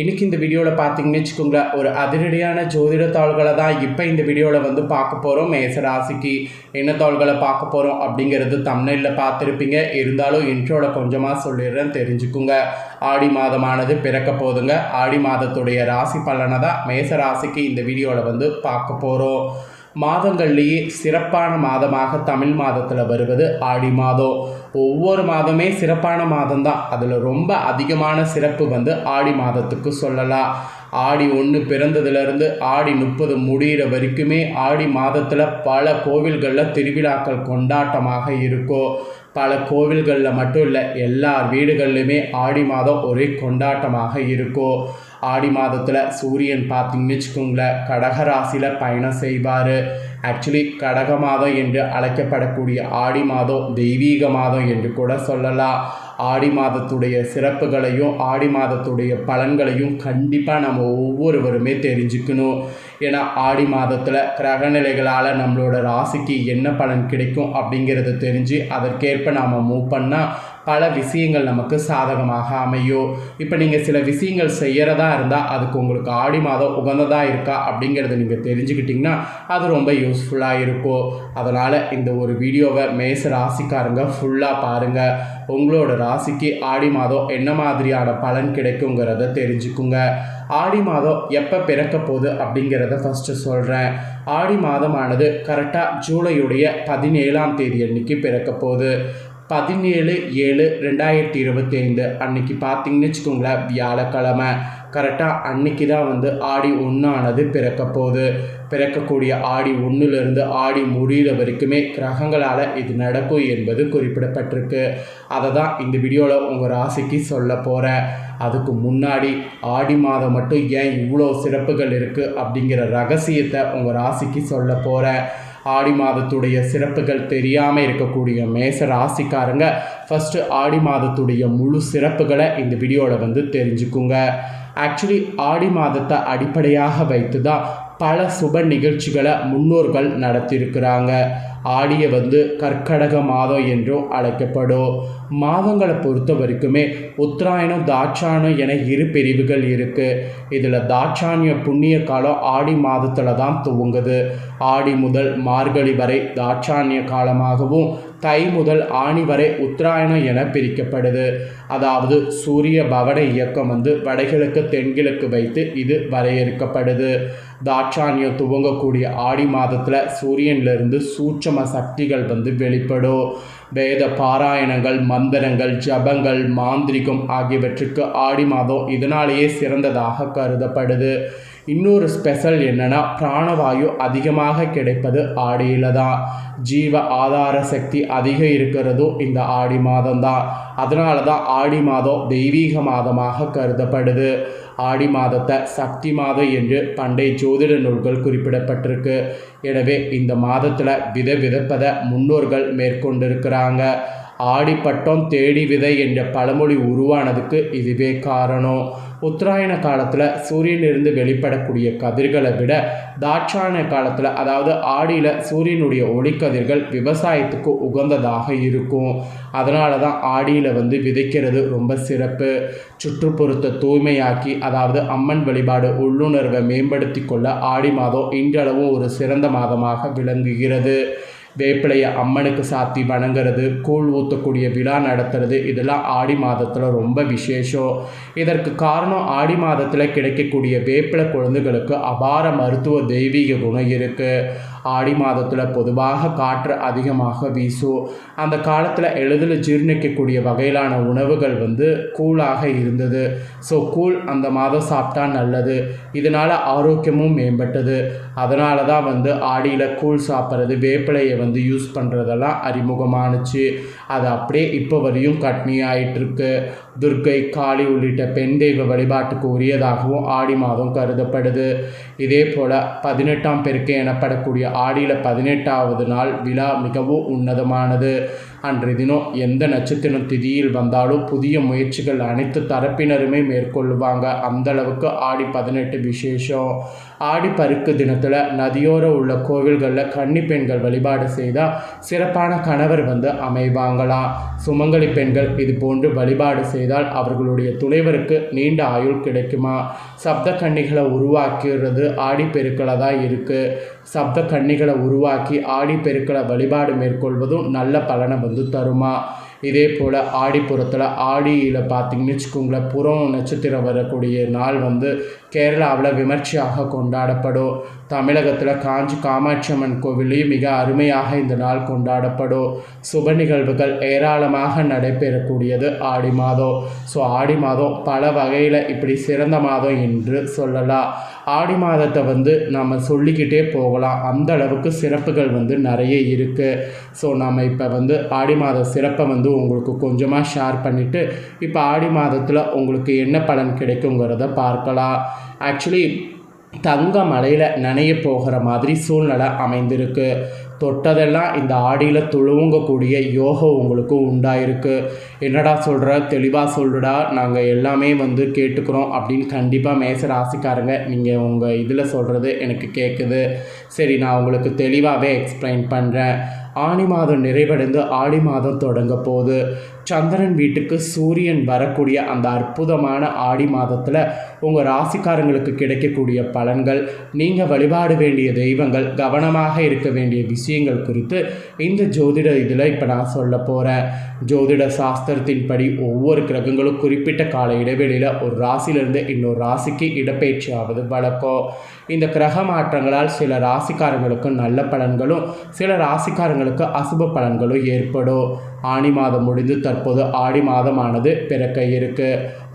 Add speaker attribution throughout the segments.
Speaker 1: இன்றைக்கி இந்த வீடியோவில் பார்த்தீங்கன்னு வச்சுக்கோங்களேன் ஒரு அதிரடியான ஜோதிட தாள்களை தான் இப்போ இந்த வீடியோவில் வந்து பார்க்க போகிறோம் மேச ராசிக்கு என்ன தாள்களை பார்க்க போகிறோம் அப்படிங்கிறது தமிழில் பார்த்துருப்பீங்க. இருந்தாலும் இன்ட்ரோவில் கொஞ்சமாக சொல்லிடுறேன் தெரிஞ்சுக்குங்க. ஆடி மாதமானது பிறக்க போதுங்க. ஆடி மாதத்துடைய ராசி பலனை தான் மேச ராசிக்கு இந்த வீடியோவில் வந்து பார்க்க போகிறோம் மாதங்கள்லேயே சிறப்பான மாதமாக தமிழ் மாதத்தில் வருவது ஆடி மாதம். ஒவ்வொரு மாதமே சிறப்பான மாதம் தான் அதில் ரொம்ப அதிகமான சிறப்பு வந்து ஆடி மாதத்துக்கு சொல்லலாம். ஆடி ஒன்று பிறந்ததுலேருந்து ஆடி முப்பது முடிகிற வரைக்குமே ஆடி மாதத்தில் பல கோவில்களில் திருவிழாக்கள் கொண்டாட்டமாக இருக்கும். பல கோவில்களில் மட்டும் இல்லை எல்லா வீடுகள்லையுமே ஆடி மாதம் ஒரே கொண்டாட்டமாக இருக்கும். ஆடி மாதத்தில் சூரியன் பார்த்தீங்கன்னு வச்சுக்கோங்களேன் கடகராசியில் பயணம் செய்வார். ஆக்சுவலி கடக மாதம் என்று அழைக்கப்படக்கூடிய ஆடி மாதம் தெய்வீக மாதம் என்று கூட சொல்லலாம். ஆடி மாதத்துடைய சிறப்புகளையும் ஆடி மாதத்துடைய பலன்களையும் கண்டிப்பாக நம்ம ஒவ்வொருவருமே தெரிஞ்சுக்கணும். ஏன்னா ஆடி மாதத்தில் கிரகநிலைகளால் நம்மளோட ராசிக்கு என்ன பலன் கிடைக்கும் அப்படிங்கிறத தெரிஞ்சு அதற்கேற்ப நாம் மூவ் பண்ணால் பல விஷயங்கள் நமக்கு சாதகமாக அமையும் இப்போ நீங்கள் சில விஷயங்கள் செய்கிறதா இருந்தால் அதுக்கு உங்களுக்கு ஆடி மாதம் உகந்ததாக இருக்கா அப்படிங்கிறத நீங்கள் தெரிஞ்சுக்கிட்டிங்கன்னா அது ரொம்ப யூஸ்ஃபுல்லாக இருக்கும் அதனால் இந்த ஒரு வீடியோவை மேச ராசிக்காரங்க ஃபுல்லாக பாருங்கள் உங்களோட ராசிக்கு ஆடி மாதம் என்ன மாதிரியான பலன் கிடைக்குங்கிறத தெரிஞ்சுக்குங்க. ஆடி மாதம் எப்போ பிறக்க போகுது அப்படிங்கிறத ஃபஸ்ட்டு சொல்கிறேன் ஆடி மாதமானது கரெக்டாக ஜூலையுடைய பதினேழாம் தேதி அன்னைக்கு பிறக்க போகுது. பதினேழு ஏழு ரெண்டாயிரத்தி இருபத்தி ஐந்து அன்னைக்கு பார்த்தீங்கன்னு வச்சுக்கோங்களேன் வியாழக்கிழமை. கரெக்டாக அன்னைக்கு தான் வந்து ஆடி ஒன்றானது பிறக்க போகுது. பிறக்கக்கூடிய ஆடி ஒன்றுலேருந்து ஆடி முடிகிற வரைக்குமே கிரகங்களால் இது நடக்கும் என்பது குறிப்பிடப்பட்டிருக்கு. அதை தான் இந்த வீடியோவில் உங்கள் ராசிக்கு சொல்ல போகிறேன் அதுக்கு முன்னாடி ஆடி மாதம் மட்டும் ஏன் இவ்வளோ சிறப்புகள் இருக்குது அப்படிங்கிற ரகசியத்தை உங்கள் ராசிக்கு சொல்ல போகிறேன் ஆடி மாதத்துடைய சிறப்புகள் தெரியாமல் இருக்கக்கூடிய மேச ராசிக்காரங்க ஃபஸ்ட்டு ஆடி மாதத்துடைய முழு சிறப்புகளை இந்த வீடியோவில் வந்து தெரிஞ்சுக்குங்க. ஆக்சுவலி ஆடி மாதத்தை அடிப்படையாக வைத்து தான் பல சுப நிகழ்ச்சிகளை முன்னோர்கள் நடத்தியிருக்கிறாங்க. ஆடிய வந்து கற்கடக மாதம் என்றும் அழைக்கப்படும் மாதங்களை பொறுத்த வரைக்குமே உத்தராயணம் தாட்சாயணம் என இரு பிரிவுகள் இருக்குது இதில் தாட்சானிய புண்ணிய காலம் ஆடி மாதத்தில் தான் துவங்குது. ஆடி முதல் மார்கழி வரை தாட்சானிய காலமாகவும் தை முதல் ஆணி வரை உத்தராயணம் என பிரிக்கப்படுது. அதாவது சூரிய பவன இயக்கம் வந்து வடகிழக்கு தென்கிழக்கு வைத்து இது வரையறுக்கப்படுது. தாட்சானியம் துவங்கக்கூடிய ஆடி மாதத்தில் சூரியன்லேருந்து சூட்சம் சக்திகள் வந்து வெளிப்படும். வேத பாராயணங்கள் மந்திரங்கள் ஜபங்கள் மாந்திரிகம் ஆகியவற்றுக்கு ஆடி மாதம் இதனாலேயே சிறந்ததாக கருதப்படுது. இன்னொரு ஸ்பெஷல் என்னென்னா பிராணவாயு அதிகமாக கிடைப்பது ஆடியில் தான். ஜீவ ஆதார சக்தி அதிகம் இருக்கிறதும் இந்த ஆடி மாதம்தான் அதனால தான் ஆடி மாதம் தெய்வீக மாதமாக கருதப்படுது. ஆடி மாதத்தை சக்தி மாதம் என்று பண்டைய ஜோதிட நூல்கள் குறிப்பிடப்பட்டிருக்கு. எனவே இந்த மாதத்தில் வித விதைப்பதை முன்னோர்கள் மேற்கொண்டிருக்கிறாங்க. ஆடிப்பட்டம் தேடி விதை என்ற பழமொழி உருவானதுக்கு இதுவே காரணம். உத்தராயண காலத்தில் சூரியனிலிருந்து வெளிப்படக்கூடிய கதிர்களை விட தாட்சாயண காலத்தில் அதாவது ஆடியில் சூரியனுடைய ஒளிக்கதிர்கள் விவசாயத்துக்கு உகந்ததாக இருக்கும். அதனால தான் ஆடியில் வந்து விதைக்கிறது ரொம்ப சிறப்பு. சுற்றுப்புறத்தை தூய்மையாக்கி அதாவது அம்மன் வழிபாடு உள்ளுணர்வை மேம்படுத்தி கொள்ள ஆடி மாதம் இன்றளவும் ஒரு சிறந்த மாதமாக விளங்குகிறது. வேப்பிலையை அம்மனுக்கு சாத்தி வணங்குறது கூழ் ஊற்றக்கூடிய விழா நடத்துறது இதெல்லாம் ஆடி மாதத்தில் ரொம்ப விசேஷம். இதற்கு காரணம் ஆடி மாதத்தில் கிடைக்கக்கூடிய வேப்பிலை குழந்தைகளுக்கு அபார மருத்துவ தெய்வீக குணம் இருக்குது ஆடி மாதத்தில் பொதுவாக காற்று அதிகமாக வீசும். அந்த காலத்தில் எளிதில் ஜீர்ணிக்கக்கூடிய வகையிலான உணவுகள் வந்து கூழாக இருந்தது. ஸோ கூழ் அந்த மாதம் சாப்பிட்டா நல்லது. இதனால் ஆரோக்கியமும் மேம்பட்டது. அதனால தான் வந்து ஆடியில் கூழ் சாப்பிட்றது வேப்பிலையை வந்து யூஸ் பண்ணுறதெல்லாம் அறிமுகமானுச்சு. அது அப்படியே இப்போ வரையும் கட்னி ஆயிட்டிருக்கு துர்க்கை காளி உள்ளிட்ட பெண் தெய்வ வழிபாட்டுக்கு உரியதாகவும் ஆடி மாதம் கருதப்படுது. இதே போல் பதினெட்டாம் பெருக்கை எனப்படக்கூடிய ஆடியில் பதினெட்டாவது நாள் விழா மிகவும் உன்னதமானது. அன்றைய தினம் எந்த நட்சத்திரம் திதியில் வந்தாலும் புதிய முயற்சிகள் அனைத்து தரப்பினருமே மேற்கொள்ளுவாங்க. அந்த அளவுக்கு ஆடி பதினெட்டு விசேஷம். ஆடி பருக்கு தினத்தில் நதியோர உள்ள கோவில்களில் கன்னி பெண்கள் வழிபாடு செய்தால் சிறப்பான கணவர் வந்து அமைவாங்களாம் சுமங்கலி பெண்கள் இது போன்று வழிபாடு செய்தால் அவர்களுடைய துணைவருக்கு நீண்ட ஆயுள் கிடைக்குமா? சப்த கன்னிகளை உருவாக்கிறது ஆடி பெருக்களை தான் இருக்குது சப்த கன்னிகளை உருவாக்கி ஆடி பெருக்களை வழிபாடு மேற்கொள்வதும் நல்ல பலனை வந்து தருமா? இதே போல் ஆடிப்புறத்தில் ஆடியில் பார்த்தீங்கன்னு வச்சுக்கோங்களேன் புறம் நட்சத்திரம் வரக்கூடிய நாள் வந்து கேரளாவில் விமர்சையாக கொண்டாடப்படும். தமிழகத்தில் காஞ்சி காமாட்சி அம்மன் கோவிலையும் மிக அருமையாக இந்த நாள் கொண்டாடப்படும். சுப நிகழ்வுகள் ஏராளமாக நடைபெறக்கூடியது ஆடி மாதம். ஸோ ஆடி மாதம் பல வகையில் இப்படி சிறந்த மாதம் என்று சொல்லலாம். ஆடி மாதத்தை வந்து நம்ம சொல்லிக்கிட்டே போகலாம். அந்த அளவுக்கு சிறப்புகள் வந்து நிறைய இருக்குது ஸோ நம்ம இப்போ வந்து ஆடி மாத சிறப்பை வந்து உங்களுக்கு கொஞ்சமாக ஷேர் பண்ணிவிட்டு இப்போ ஆடி மாதத்தில் உங்களுக்கு என்ன பலன் கிடைக்குங்கிறத பார்க்கலாம். ஆக்சுவலி தங்க மலையில் நனைய போகிற மாதிரி சூழ்நிலை அமைந்திருக்கு. தொட்டதெல்லாம் இந்த ஆடியில் துழுவங்கக்கூடிய யோகம் உங்களுக்கு உண்டாயிருக்கு. என்னடா சொல்கிற தெளிவாக சொல்லுடா. நாங்கள் எல்லாமே வந்து கேட்டுக்கிறோம் அப்படின்னு கண்டிப்பாக மேச ராசிக்காரங்க நீங்கள் உங்கள் இதில் சொல்கிறது எனக்கு கேட்குது சரி நான் உங்களுக்கு தெளிவாகவே எக்ஸ்பிளைன் பண்ணுறேன் ஆணி மாதம் நிறைவடைந்து ஆடி மாதம் தொடங்க போகுது. சந்திரன் வீட்டுக்கு சூரியன் வரக்கூடிய அந்த அற்புதமான ஆடி மாதத்தில் உங்கள் ராசிக்காரங்களுக்கு கிடைக்கக்கூடிய பலன்கள் நீங்கள் வழிபாட வேண்டிய தெய்வங்கள் கவனமாக இருக்க வேண்டிய விஷயம் விஷயங்கள் குறித்து இந்த ஜோதிட இதில் இப்போ நான் சொல்ல போகிறேன் ஜோதிட சாஸ்திரத்தின்படி ஒவ்வொரு கிரகங்களும் குறிப்பிட்ட கால இடைவெளியில் ஒரு ராசியிலிருந்து இன்னொரு ராசிக்கு இடப்பெயர்ச்சி ஆவது வழக்கம். இந்த கிரக மாற்றங்களால் சில ராசிக்காரங்களுக்கு நல்ல பலன்களும் சில ராசிக்காரங்களுக்கு அசுப பலன்களும் ஏற்படும். ஆணி மாதம் முடிந்து தற்போது ஆடி மாதமானது பிறக்க இருக்கு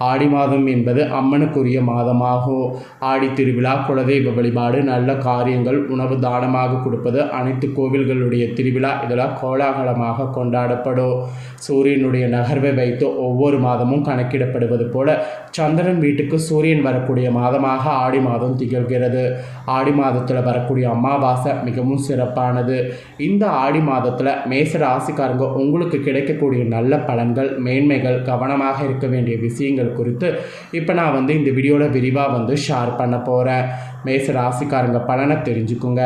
Speaker 1: ஆடி மாதம் என்பது அம்மனுக்குரிய மாதமாகும் ஆடி திருவிழா குலதெய்வ வழிபாடு நல்ல காரியங்கள் உணவு தானமாக கொடுப்பது அனைத்து கோவில்களுடைய திருவிழா. இதெல்லாம் கோலாகலமாக கொண்டாடப்படும். சூரியனுடைய நகர்வை வைத்து ஒவ்வொரு மாதமும் கணக்கிடப்படுவது போல சந்திரன் வீட்டுக்கு சூரியன் வரக்கூடிய மாதமாக ஆடி மாதம் திகழ்கிறது. ஆடி மாதத்தில் வரக்கூடிய அமாவாசை மிகவும் சிறப்பானது. இந்த ஆடி மாதத்தில் மேச ராசிக்காரங்க உங்களுக்கு கிடைக்கக்கூடிய நல்ல பலன்கள் மேன்மைகள் கவனமாக இருக்க வேண்டிய விஷயங்கள் குறித்து இப்போ நான் வந்து இந்த வீடியோவில் விரிவாக வந்து ஷேர் பண்ண போகிறேன் மேச ராசிக்காரங்க பலனை தெரிஞ்சுக்குங்க.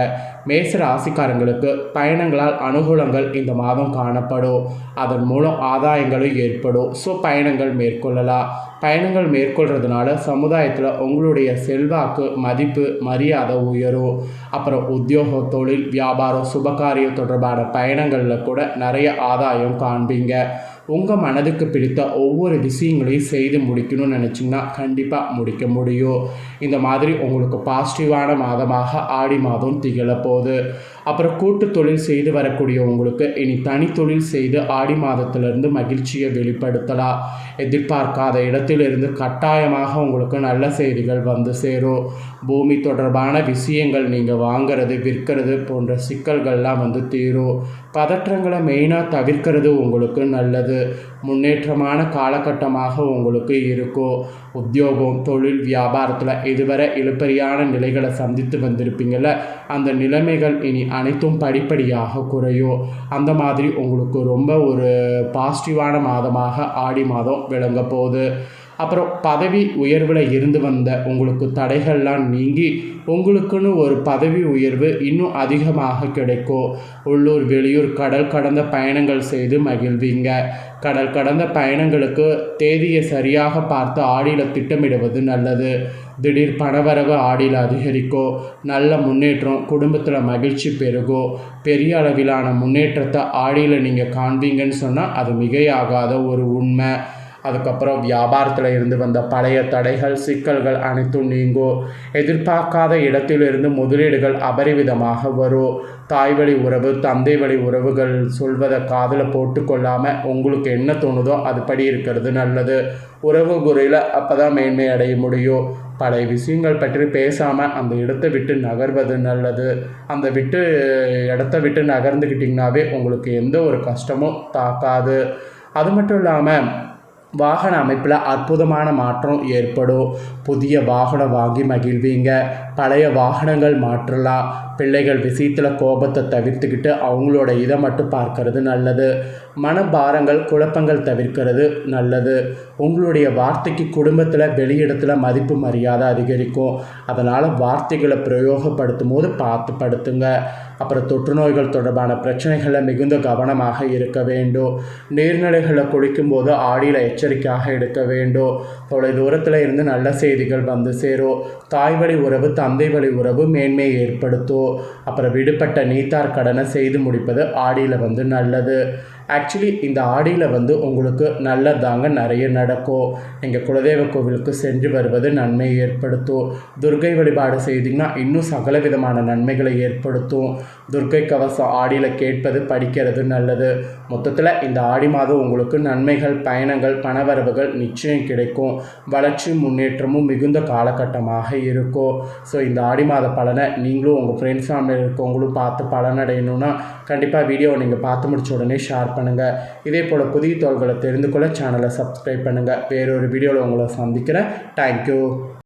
Speaker 1: மேச ராசிக்காரங்களுக்கு பயணங்களால் அனுகூலங்கள் இந்த மாதம் காணப்படும். அதன் மூலம் ஆதாயங்களும் ஏற்படும். ஸோ பயணங்கள் மேற்கொள்ளலாம். பயணங்கள் மேற்கொள்கிறதுனால சமுதாயத்தில் உங்களுடைய செல்வாக்கு மதிப்பு மரியாதை உயரும். அப்புறம் உத்தியோக தொழில் வியாபாரம் சுபகாரியம் தொடர்பான பயணங்களில் கூட நிறைய ஆதாயம் காண்பீங்க. உங்கள் மனதுக்கு பிடித்த ஒவ்வொரு விஷயங்களையும் செய்து முடிக்கணும்னு நினச்சிங்கன்னா கண்டிப்பாக முடிக்க முடியும். இந்த மாதிரி உங்களுக்கு பாசிட்டிவான மாதமாக ஆடி மாதம் திகழப்போகுது. அப்புறம் கூட்டு தொழில் செய்து வரக்கூடிய உங்களுக்கு இனி தனி தொழில் செய்து ஆடி மாதத்திலிருந்து மகிழ்ச்சியை வெளிப்படுத்தலாம். எதிர்பார்க்காத இடத்திலிருந்து கட்டாயமாக உங்களுக்கு நல்ல செய்திகள் வந்து சேரும். பூமி தொடர்பான விஷயங்கள் நீங்கள் வாங்கிறது விற்கிறது போன்ற சிக்கல்கள்லாம் வந்து தீரும். பதற்றங்களை மெயினாக தவிர்க்கிறது உங்களுக்கு நல்லது. முன்னேற்றமான காலகட்டமாக உங்களுக்கு இருக்கும். உத்தியோகம் தொழில் வியாபாரத்தில் இதுவரை இழுப்பறியான நிலைகளை சந்தித்து வந்திருப்பீங்கள அந்த நிலைமைகள் இனி அனைத்தும் படிப்படியாக குறையும் அந்த மாதிரி உங்களுக்கு ரொம்ப ஒரு பாசிட்டிவான மாதமாக ஆடி மாதம் விளங்க போகுது. அப்புறம் பதவி உயர்வில் இருந்து வந்த உங்களுக்கு தடைகள்லாம் நீங்கி உங்களுக்குன்னு ஒரு பதவி உயர்வு இன்னும் அதிகமாக கிடைக்கும். உள்ளூர் வெளியூர் கடல் கடந்த பயணங்கள் செய்து மகிழ்வீங்க. கடல் கடந்த பயணங்களுக்கு தேதியை சரியாக பார்த்து ஆடியில் திட்டமிடுவது நல்லது. திடீர் பணவரவு ஆடியில் அதிகரிக்கும். நல்ல முன்னேற்றம் குடும்பத்தில் மகிழ்ச்சி பெருகும். பெரிய அளவிலான முன்னேற்றத்தை ஆடியில் நீங்கள் காண்பீங்கன்னு சொன்னால் அது மிகையாகாத ஒரு உண்மை. அதுக்கப்புறம் வியாபாரத்தில் இருந்து வந்த பழைய தடைகள் சிக்கல்கள் அனைத்தும் நீங்கும் எதிர்பார்க்காத இடத்திலிருந்து முதலீடுகள் அபரிவிதமாக வரும். தாய் வழி உறவு தந்தை வழி உறவுகள் சொல்வதை காதில் போட்டுக்கொள்ளாமல் உங்களுக்கு என்ன தோணுதோ அதுபடி இருக்கிறது நல்லது. உறவு முறையில் அப்போ தான் மேன்மை அடைய முடியும். பழைய விஷயங்கள் பற்றி பேசாமல் அந்த இடத்தை விட்டு நகர்வது நல்லது. அந்த விட்டு இடத்த விட்டு நகர்ந்துக்கிட்டிங்கனாவே உங்களுக்கு எந்த ஒரு கஷ்டமும் தாக்காது. அது மட்டும் இல்லாமல் வாகன அமைப்பில் அற்புதமான மாற்றம் ஏற்படும். புதிய வாகனம் வாங்கி மகிழ்வீங்க. பழைய வாகனங்கள் மாற்றலாம். பிள்ளைகள் விஷயத்தில் கோபத்தை தவிர்த்துக்கிட்டு அவங்களோட இதை மட்டும் பார்க்கறது நல்லது. மனபாரங்கள் குழப்பங்கள் தவிர்க்கிறது நல்லது. உங்களுடைய வார்த்தைக்கு குடும்பத்தில் வெளியிடத்தில் மதிப்பு மரியாதை அதிகரிக்கும். அதனால் வார்த்தைகளை பிரயோகப்படுத்தும் போது பார்த்து படுத்துங்க. அப்புறம் தொற்று நோய்கள் தொடர்பான பிரச்சனைகளில் மிகுந்த கவனமாக இருக்க வேண்டும். நீர்நிலைகளை குளிக்கும்போது ஆடியில் எச்சரிக்கையாக எடுக்க வேண்டும். தொலை தூரத்தில் இருந்து நல்ல செய்திகள் வந்து சேரும். தாய்வழி உறவு தந்தை வழி உறவு மேன்மையை ஏற்படுத்தும். அப்புறம் விடுபட்ட நீத்தார் கடனை செய்து முடிப்பது ஆடியில் வந்து நல்லது. ஆக்சுவலி இந்த ஆடியில் வந்து உங்களுக்கு நல்லதாங்க நிறைய நடக்கும். நீங்கள் குலதெய்வ கோவிலுக்கு சென்று வருவது நன்மையை ஏற்படுத்தும். துர்கை வழிபாடு செய்தீங்கன்னா இன்னும் சகல விதமான நன்மைகளை ஏற்படுத்தும். துர்கை கவசம் ஆடியில் கேட்பது படிக்கிறது நல்லது. மொத்தத்தில் இந்த ஆடி மாதம் உங்களுக்கு நன்மைகள் பயணங்கள் பணவரவுகள் நிச்சயம் கிடைக்கும். வளர்ச்சி முன்னேற்றமும் மிகுந்த காலகட்டமாக இருக்கும். ஸோ இந்த ஆடி மாத பலனை நீங்களும் உங்கள் ஃப்ரெண்ட்ஸ் ஃபேமிலியில் இருக்கவங்களும் பார்த்து பலனடையணும்னா கண்டிப்பாக வீடியோவை நீங்கள் பார்த்து முடிச்ச உடனே ஷேர் பண்ணுங்கள் இதே போல் புதிய தோள்களை தெரிந்து கொள்ள சேனலை சப்ஸ்கிரைப் பண்ணுங்கள் வேறொரு வீடியோவில் உங்களை சந்திக்கிறேன். தேங்க்யூ